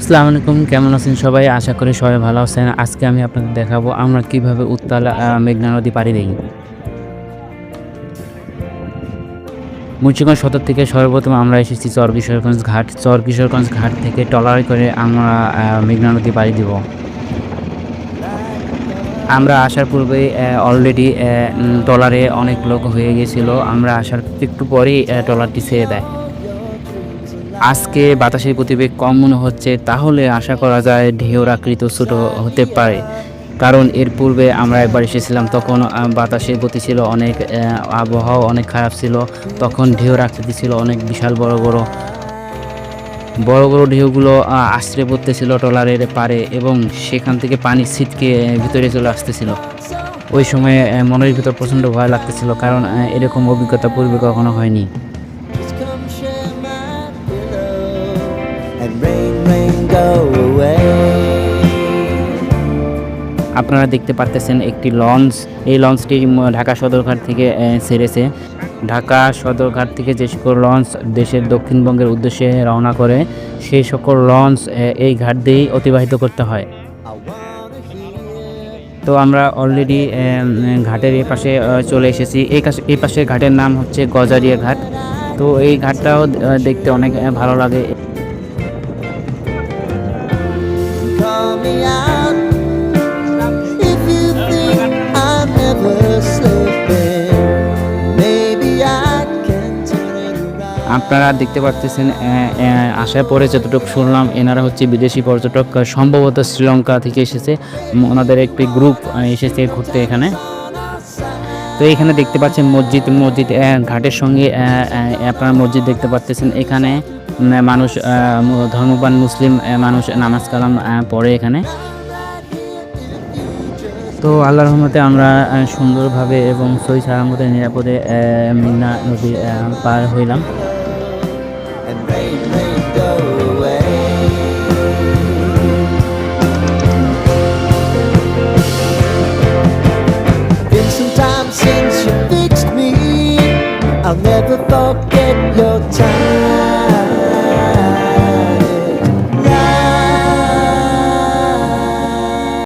আসসালামু আলাইকুম, কেমন আছেন সবাই? আশা করি সবাই ভালো আছেন। আজকে আমি আপনাদের দেখাবো আমরা কীভাবে উত্তালা মেঘনা নদী পাড়ি দিই। মুন্সিগঞ্জ সদর থেকে সর্বপ্রথম আমরা এসেছি চর কিশোরগঞ্জ ঘাট। চর কিশোরগঞ্জ ঘাট থেকে টলার করে আমরা মেঘনা নদী পাড়ি দিব। আমরা আসার পূর্বে অলরেডি টলারে অনেক লোক হয়ে গেছিল। আমরা আসার একটু পরেই টলারটি ছেড়ে দেয়। আজকে বাতাসের গতিবেগ কম মনে হচ্ছে, তাহলে আশা করা যায় ঢেউর আকৃত ছোট হতে পারে। কারণ এর পূর্বে আমরা একবার এসেছিলাম, তখন বাতাসের গতি ছিল অনেক আবহাওয়া অনেক খারাপ ছিল, তখন ঢেউর আকৃতি ছিল অনেক বিশাল বড় বড়। বড় বড় ঢেউগুলো আশ্রে পড়তেছিল টলারের পারে এবং সেখান থেকে পানি ছিটকে ভিতরে চলে আসতেছিল। ওই সময়ে মনের ভিতর প্রচণ্ড ভয় লাগতেছিল, কারণ এরকম অভিজ্ঞতা পূর্বে কখনো হয়নি। আপনারা দেখতে পারতেছেন একটি লঞ্চ। এই লঞ্চটি ঢাকা সদরঘাট থেকে ছেড়েছে ঢাকা সদরঘাট থেকে যে সকল লঞ্চ দেশের দক্ষিণবঙ্গের উদ্দেশ্যে রওনা করে, সেই সকল লঞ্চ এই ঘাট দিয়েই অতিবাহিত করতে হয়। তো আমরা অলরেডি ঘাটের এই পাশে চলে এসেছি। এই এই পাশের ঘাটের নাম হচ্ছে গজারিয়া ঘাট। তো এই ঘাটটাও দেখতে অনেক ভালো লাগে। আপনারা দেখতে পাচ্ছেন আসার পরে যতটুকু শুনলাম, এনারা হচ্ছে বিদেশি পর্যটক, সম্ভবত শ্রীলঙ্কা থেকে এসেছে। ওনাদের একটি গ্রুপ এসেছে ঘুরতে এখানে। তো এখানে দেখতে পাচ্ছেন মসজিদ মসজিদ ঘাটের সঙ্গে আপনারা মসজিদ দেখতে পাচ্ছেন এখানে মানুষ ধর্মবান মুসলিম মানুষ নামাজ কালাম পড়ে এখানে। তো আল্লাহর রহমতে আমরা সুন্দরভাবে এবং সই সালামতে নিরাপদে মেঘনা নদী পার হইলাম। I'll never forget your time.